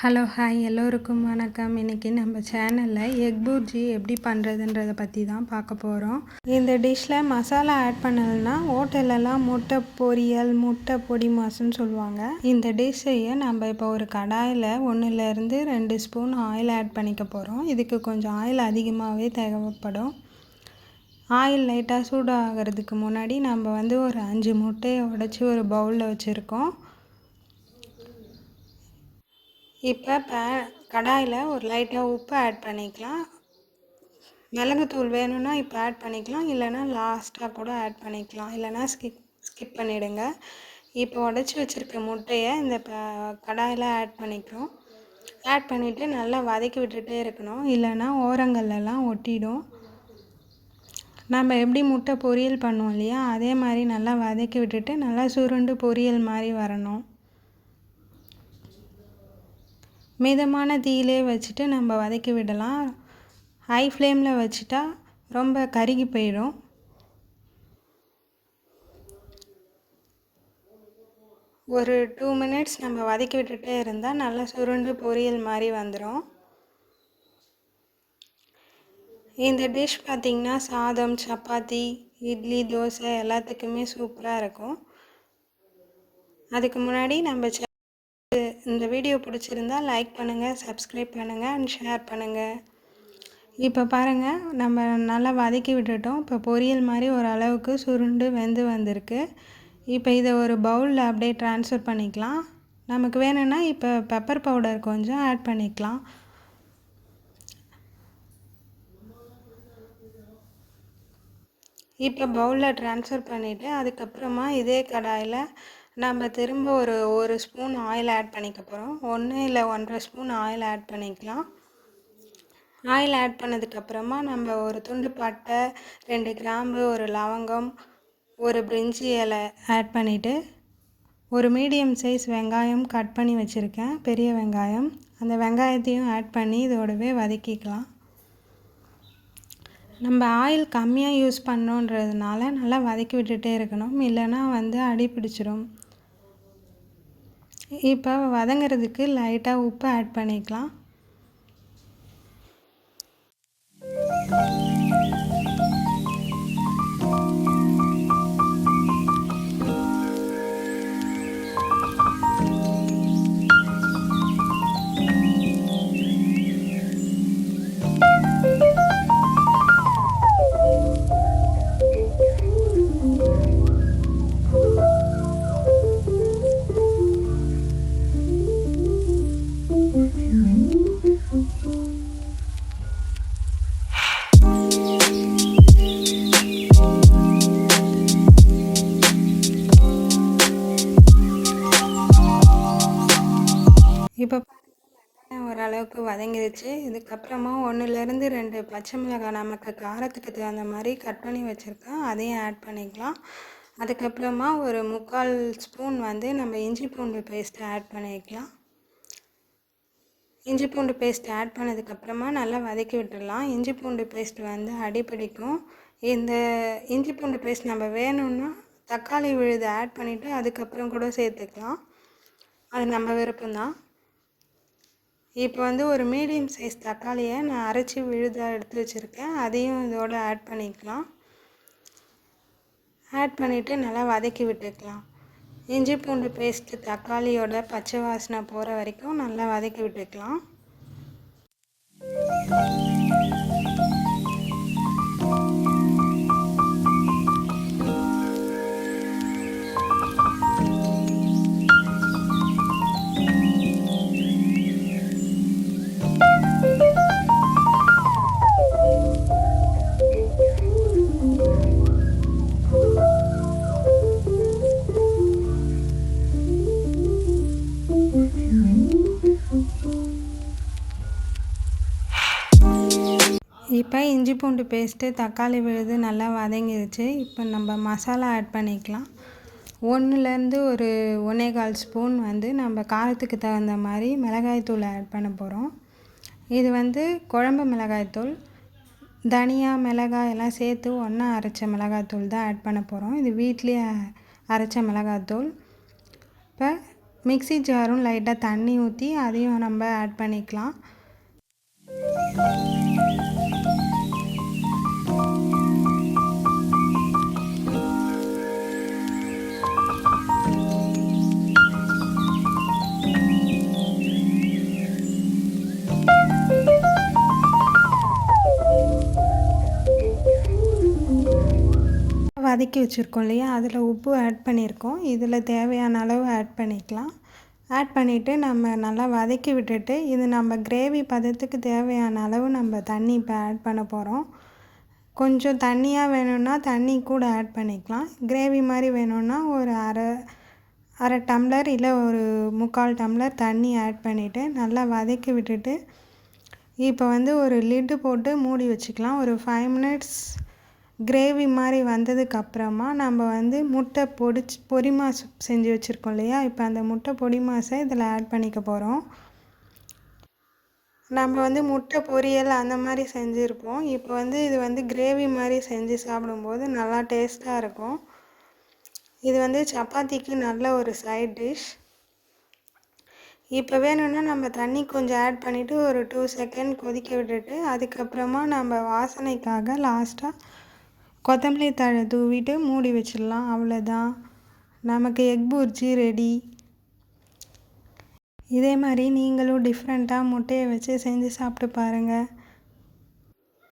Hello hi எல்லோருக்கும் வணக்கம். இன்றைக்கி நம்ம சேனலில் எக் பூர்ஜி எப்படி பண்ணுறதுன்றதை பற்றி தான் பார்க்க போகிறோம் இந்த டிஷ்ஷில் மசாலா ஆட் பண்ணலைன்னா ஹோட்டலெல்லாம் முட்டை பொரியல் முட்டை பொடி மாசுன்னு சொல்லுவாங்க. இந்த டிஷ்ஷையே நம்ம இப்போ ஒரு கடாயில் ஒன்றுலேருந்து ரெண்டு ஸ்பூன் ஆயில் ஆட் பண்ணிக்க போகிறோம் இதுக்கு கொஞ்சம் ஆயில் அதிகமாகவே தேவைப்படும். ஆயில் லைட்டாக சூடாகிறதுக்கு முன்னாடி நம்ம வந்து ஒரு அஞ்சு முட்டையை உடச்சி ஒரு பவுலில் வச்சுருக்கோம். இப்போ ப கடாயில் ஒரு லைட்டாக உப்பு ஆட் பண்ணிக்கலாம். மிளகுத்தூள் வேணும்னா இப்போ ஆட் பண்ணிக்கலாம். இல்லைனா லாஸ்ட்டாக கூட ஆட் பண்ணிக்கலாம். இல்லைனா ஸ்கிப் ஸ்கிப் பண்ணிவிடுங்க இப்போ உடச்சி வச்சுருக்க முட்டையை இந்த ப கடாயில் ஆட் பண்ணிக்கிறோம். ஆட் பண்ணிவிட்டு நல்லா வதக்கி விட்டுட்டே இருக்கணும். இல்லைன்னா ஓரங்கள்லாம் ஒட்டிடும். நம்ம எப்படி முட்டை பொரியல் பண்ணுவோம் இல்லையா? அதே மாதிரி நல்லா வதக்கி விட்டுட்டு நல்லா சுருண்டு பொரியல் மாதிரி வரணும். மிதமான தீயிலே வச்சுட்டு நம்ம வதக்கி விடலாம். ஹை ஃப்ளேமில் வச்சுட்டா ரொம்ப கருகி போயிடும். ஒரு டூ மினிட்ஸ் நம்ம வதக்கி விட்டுட்டே இருந்தால் நல்லா சுருண்டு பொரியல் மாதிரி வந்துடும் இந்த டிஷ் பார்த்திங்கன்னா சாதம் சப்பாத்தி இட்லி தோசை எல்லாத்துக்குமே சூப்பராக இருக்கும். அதுக்கு முன்னாடி நம்ம இந்த வீடியோ பிடிச்சிருந்தா லைக் பண்ணுங்கள் சப்ஸ்கிரைப் பண்ணுங்கள் அண்ட் ஷேர் பண்ணுங்கள் இப்போ பாருங்கள் நம்ம நல்லா வதக்கி விட்டுட்டோம். இப்போ பொரியல் மாதிரி ஓரளவுக்கு சுருண்டு வெந்து வந்திருக்கு. இப்போ இதை ஒரு பவுலில் அப்படியே ட்ரான்ஸ்ஃபர் பண்ணிக்கலாம். நமக்கு வேணும்னா இப்போ பெப்பர் பவுடர் கொஞ்சம் ஆட் பண்ணிக்கலாம். இப்போ பவுலில் ட்ரான்ஸ்ஃபர் பண்ணிவிட்டு அதுக்கப்புறமா இதே கடாயில் நம்ம திரும்ப ஒரு ஒரு ஸ்பூன் ஆயில் ஆட் பண்ணிக்க போகிறோம் ஒன்று இல்லை ஒன்றரை ஸ்பூன் ஆயில் ஆட் பண்ணிக்கலாம். ஆயில் ஆட் பண்ணதுக்கப்புறமா நம்ம ஒரு துண்டு பட்டை ரெண்டு கிராம்பு ஒரு லவங்கம் ஒரு பிரிஞ்சி இலை ஆட் பண்ணிவிட்டு ஒரு மீடியம் சைஸ் வெங்காயம் கட் பண்ணி வச்சுருக்கேன். பெரிய வெங்காயம். அந்த வெங்காயத்தையும் ஆட் பண்ணி இதோடவே வதக்கிக்கலாம். நம்ம ஆயில் கம்மியாக யூஸ் பண்ணோன்றதுனால நல்லா வதக்கி விட்டுகிட்டே இருக்கணும். இல்லைன்னா வந்து அடி பிடிச்சிரும். இப்போ வதங்கிறதுக்கு லைட்டாக உப்பு ஆட் பண்ணிக்கலாம். அளவுக்கு வதங்கிடுச்சு இதுக்கப்புறமா ஒன்றுலேருந்து ரெண்டு பச்சை மிளகாய் நமக்கு காரத்துக்கு தகுந்த மாதிரி கட் பண்ணி வச்சுருக்கேன் அதையும் ஆட் பண்ணிக்கலாம். அதுக்கப்புறமா ஒரு முக்கால் ஸ்பூன் வந்து நம்ம இஞ்சி பூண்டு பேஸ்ட்டு ஆட் பண்ணிக்கலாம். இஞ்சி பூண்டு பேஸ்ட் ஆட் பண்ணதுக்கப்புறமா நல்லா வதக்கி விட்டுடலாம். இஞ்சி பூண்டு பேஸ்ட் வந்து அடிப்பிடிக்கும் இந்த இஞ்சி பூண்டு பேஸ்ட் நம்ம வேணும்னா தக்காளி விழுது ஆட் பண்ணிவிட்டு அதுக்கப்புறம் கூட சேர்த்துக்கலாம். அது நம்ம விருப்பம்தான். இப்போ வந்து ஒரு மீடியம் சைஸ் தக்காளியை நான் அரைச்சி விழுதாக எடுத்து வச்சுருக்கேன். அதையும் இதோடு ஆட் பண்ணிக்கலாம். ஆட் பண்ணிவிட்டு நல்லா வதக்கி விட்டுக்கலாம். இஞ்சி பூண்டு பேஸ்ட்டு தக்காளியோட பச்சை வாசனை போகிற வரைக்கும் நல்லா வதக்கி விட்டுக்கலாம். இப்போ இஞ்சி பூண்டு பேஸ்ட்டு தக்காளி விழுது நல்லா வதங்கிருச்சு. இப்போ நம்ம மசாலா ஆட் பண்ணிக்கலாம். ஒன்றுலேருந்து ஒரு ஒன்றே கால் ஸ்பூன் வந்து நம்ம காரத்துக்கு தகுந்த மாதிரி மிளகாய்த்தூள் ஆட் பண்ண போகிறோம் இது வந்து குழம்பு மிளகாய்த்தூள் தனியா மிளகாய் எல்லாம் சேர்த்து ஒன்றா அரைச்ச மிளகாய்த்தூள் தான் ஆட் பண்ண போகிறோம் இது வீட்லேயே அரைச்ச மிளகாய்த்தூள் இப்போ மிக்ஸி ஜாரும் லைட்டாக தண்ணி ஊற்றி அதையும் நம்ம ஆட் பண்ணிக்கலாம். வதக்கி வச்சுருக்கோம் இல்லையா? அதில் உப்பு ஆட் பண்ணியிருக்கோம். இதில் தேவையான அளவு ஆட் பண்ணிக்கலாம். ஆட் பண்ணிவிட்டு நம்ம நல்லா வதக்கி விட்டுட்டு இது நம்ம கிரேவி பதத்துக்கு தேவையான அளவு நம்ம தண்ணி இப்போ ஆட் பண்ண போகிறோம். கொஞ்சம் தண்ணியாக வேணும்னா தண்ணி கூட ஆட் பண்ணிக்கலாம். கிரேவி மாதிரி வேணும்னா ஒரு அரை அரை டம்ளர் இல்லை ஒரு முக்கால் டம்ளர் தண்ணி ஆட் பண்ணிவிட்டு நல்லா வதக்கி விட்டுட்டு இப்போ வந்து ஒரு லிட்டு போட்டு மூடி வச்சுக்கலாம். ஒரு ஃபைவ் மினிட்ஸ் கிரேவி மாதிரி வந்ததுக்கப்புறமா நம்ம வந்து முட்டை பொடிச்சு பொடி மாஸ் செஞ்சு வச்சுருக்கோம் இல்லையா? இப்போ அந்த முட்டை பொடி மாசை இதில் ஆட் பண்ணிக்க போகிறோம் நம்ம வந்து முட்டை பொரியல் அந்த மாதிரி செஞ்சுருப்போம். இப்போ வந்து இது வந்து கிரேவி மாதிரி செஞ்சு சாப்பிடும்போது நல்லா டேஸ்ட்டாக இருக்கும். இது வந்து சப்பாத்திக்கு நல்ல ஒரு சைட் டிஷ் இப்போ வேணும்னா நம்ம தண்ணி கொஞ்சம் ஆட் பண்ணிவிட்டு ஒரு டூ செகண்ட் கொதிக்க விட்டுட்டு அதுக்கப்புறமா நம்ம வாசனைக்காக லாஸ்ட்டாக கொத்தமல்லி தழை தூவிட்டு மூடி வச்சிடலாம். அவ்வளோதான் நமக்கு எக் புர்ஜி ரெடி இதே மாதிரி நீங்களும் டிஃப்ரெண்ட்டாக முட்டையை வச்சு செஞ்சு சாப்பிட்டு பாருங்கள்